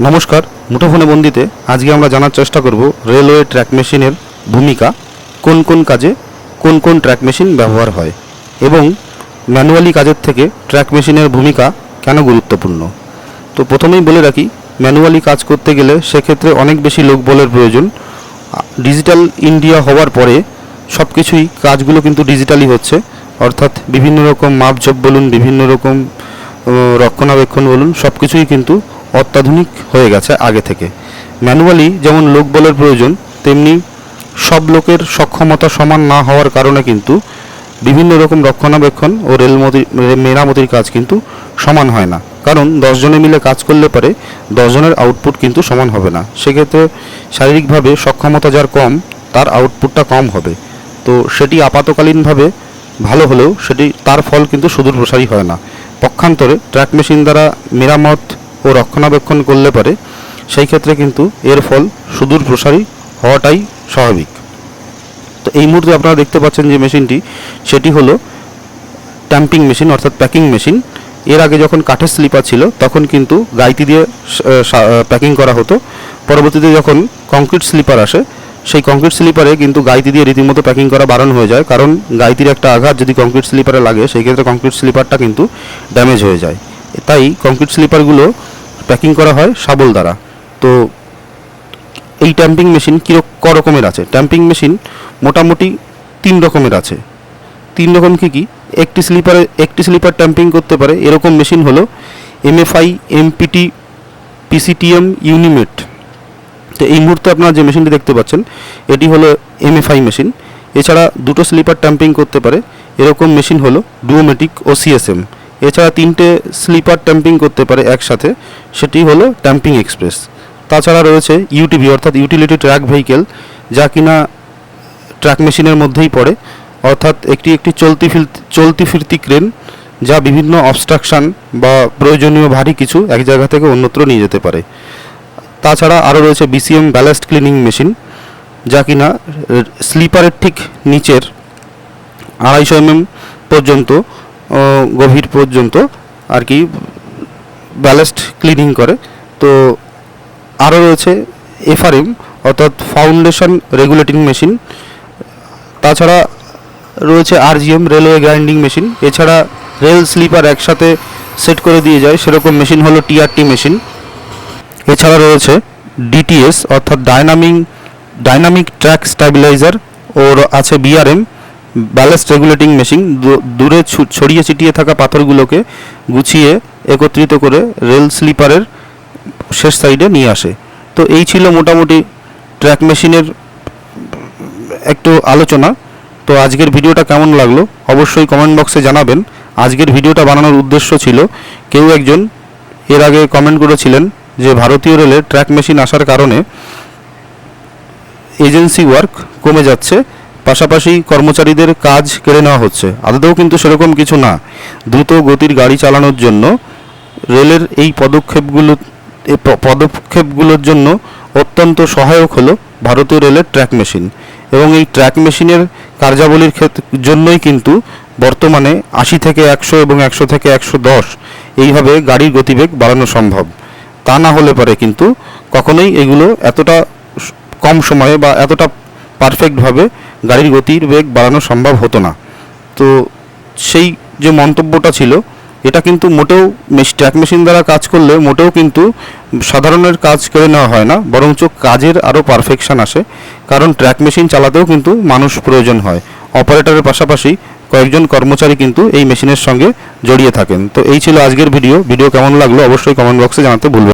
নমস্কার, মুঠোফোনে বন্দিতে আজকে আমরা জানার চেষ্টা করব রেলওয়ে ট্র্যাক মেশিনের ভূমিকা, কোন কোন কাজে কোন কোন ট্র্যাক মেশিন ব্যবহার হয় এবং ম্যানুয়ালি কাজের থেকে ট্র্যাক মেশিনের ভূমিকা কেন গুরুত্বপূর্ণ। তো প্রথমেই বলে রাখি, ম্যানুয়ালি কাজ করতে গেলে সেক্ষেত্রে অনেক বেশি লোকবলের প্রয়োজন। ডিজিটাল ইন্ডিয়া হওয়ার পরে সব কিছুই কাজগুলো কিন্তু ডিজিটালি হচ্ছে। অর্থাৎ বিভিন্ন রকম মাপঝোপ বলুন, বিভিন্ন রকম রক্ষণাবেক্ষণ বলুন সব কিছুই কিন্তু অত্যাধুনিক হয়ে গেছে আগে থেকে। ম্যানুয়ালি যেমন লোকবলের প্রয়োজন, তেমনি সব লোকের সক্ষমতা সমান না হওয়ার কারণে কিন্তু বিভিন্ন রকম রক্ষণাবেক্ষণ ও রেলমতি, মেরামতির কাজ কিন্তু সমান হয় না। কারণ দশজনে মিলে কাজ করলে পারে দশজনের আউটপুট কিন্তু সমান হবে না। সেক্ষেত্রে শারীরিকভাবে সক্ষমতা যার কম, তার আউটপুটটা কম হবে। তো সেটি আপাতকালীনভাবে ভালো হলেও সেটি, তার ফল কিন্তু সুদূর প্রসারী হয় না। পক্ষান্তরে ট্র্যাক মেশিন দ্বারা মেরামত ও রক্ষণাবেক্ষণ করলে পারে, সেই ক্ষেত্রে কিন্তু এর ফল সুদূর প্রসারী হওয়াটাই স্বাভাবিক। তো এই মুহূর্তে আপনারা দেখতে পাচ্ছেন যে মেশিনটি, সেটি হলো ট্যাম্পিং মেশিন অর্থাৎ প্যাকিং মেশিন। এর আগে যখন কাঠের স্লিপার ছিল, তখন কিন্তু গাইতি দিয়ে প্যাকিং করা হতো। পরবর্তীতে যখন কংক্রিট স্লিপার আসে, সেই কংক্রিট স্লিপারে কিন্তু গাইতি দিয়ে রীতিমতো প্যাকিং করা বারণ হয়ে যায়। কারণ গাইতির একটা আঘাত যদি কংক্রিট স্লিপারে লাগে, সেই ক্ষেত্রে কংক্রিট স্লিপারটা কিন্তু ড্যামেজ হয়ে যায়। তাই কংক্রিট স্লিপারগুলো প্যাকিং করা হয় শাবল দ্বারা। তো এই ট্যাম্পিং মেশিন কী ক রকমের আছে? ট্যাম্পিং মেশিন মোটামুটি তিন রকমের আছে। তিন রকম কি কি? একটি স্লিপারে একটি স্লিপার ট্যাম্পিং করতে পারে। এরকম মেশিন হলো এমএফআই এমপিটি পিসিটিএম ইউনিমেট তো এই মুহূর্তে আপনারা যে মেশিনটি দেখতে পাচ্ছেন, এটি হলো এমএফআই মেশিন এছাড়া দুটো স্লিপার ট্যাম্পিং করতে পারে। এরকম মেশিন হলো ডুওমেটিক ও সিএসএম এছাড়া তিনটে স্লিপার ট্যাম্পিং করতে পারে একসাথে, সেটি হলো ট্যাম্পিং এক্সপ্রেস। তাছাড়া রয়েছে ইউটিভি, অর্থাৎ ইউটিলিটি ট্র্যাক ভেহিকেল, যা কিনা ট্র্যাক মেশিনের মধ্যেই পড়ে। অর্থাৎ একটি একটি চলতি ফির চলতি ফিরতি ক্রেন, যা বিভিন্ন অবস্ট্রাকশন বা প্রয়োজনীয় ভারী কিছু এক জায়গা থেকে অন্যত্র নিয়ে যেতে পারে। তাছাড়া আরও রয়েছে বিসিএম ব্যালাস্ট ক্লিনিং মেশিন যা কিনা স্লিপারের ঠিক নিচের আড়াইশো এমএম পর্যন্ত গভীর পর্যন্ত আর কি ব্যালাস্ট ক্লিনিং করে। তো আরও রয়েছে এফআরএম অর্থাৎ ফাউন্ডেশন রেগুলেটিং মেশিন তাছাড়া রয়েছে আরজিএম রেলওয়ে গ্রাইন্ডিং মেশিন এছাড়া রেল স্লিপার একসাথে সেট করে দিয়ে যায়, সেরকম মেশিন হলো টিআরটি মেশিন এছাড়া রয়েছে ডিটিএস অর্থাৎ ডাইনামিক ডাইনামিক ট্র্যাক স্ট্যাবিলাইজার ও র- আছে বিআরএম ব্যালেন্স রেগুলেটিং মেশিন দূরে ছড়িয়ে ছিটিয়ে থাকা পাথরগুলোকে গুছিয়ে একত্রিত করে রেল স্লিপারের শেষ সাইডে নিয়ে আসে। তো এই ছিল মোটামুটি ট্র্যাক মেশিনের একটু আলোচনা। তো আজকের ভিডিওটা কেমন লাগল অবশ্যই কমেন্ট বক্সে জানাবেন। আজকের ভিডিওটা বানানোর উদ্দেশ্য ছিল কেউ একজন এর আগে কমেন্ট করেছিলেন যে ভারতীয় রেলে ট্র্যাক মেশিন আসার কারণে এজেন্সি ওয়ার্ক কমে যাচ্ছে। পাশাপাশি কর্মচারীদের কাজ কেড়ে নেওয়া হচ্ছে। আদতেও কিন্তু সেরকম কিছু না। দ্রুত গতির গাড়ি চালানোর জন্য রেলের এই পদক্ষেপগুলো এই পদক্ষেপগুলোর জন্য অত্যন্ত সহায়ক হলো ভারতীয় রেলের ট্র্যাক মেশিন। এবং এই ট্র্যাক মেশিনের কার্যাবলীর জন্যই কিন্তু বর্তমানে আশি থেকে একশো এবং একশো থেকে একশো দশ এইভাবে গাড়ির গতিবেগ বাড়ানো সম্ভব। তা না হলে পারে কিন্তু কখনোই এগুলো এতটা কম সময়ে বা এতটা পারফেক্টভাবে গাড়ির গতির বেগ বাড়ানো সম্ভব হতো না। তো সেই যে মন্তব্যটা ছিল, এটা কিন্তু মোটেও ট্র্যাক মেশিন দ্বারা কাজ করলে মোটেও কিন্তু সাধারণের কাজ কেড়ে নেওয়া হয় না, বরঞ্চ কাজের আরও পারফেকশন আসে। কারণ ট্র্যাক মেশিন চালাতেও কিন্তু মানুষ প্রয়োজন হয়। অপারেটরের পাশাপাশি কয়েকজন কর্মচারী কিন্তু এই মেশিনের সঙ্গে জড়িয়ে থাকেন। তো এই ছিল আজকের ভিডিও। ভিডিও কেমন লাগল অবশ্যই কমেন্ট বক্সে জানাতে ভুলবেন।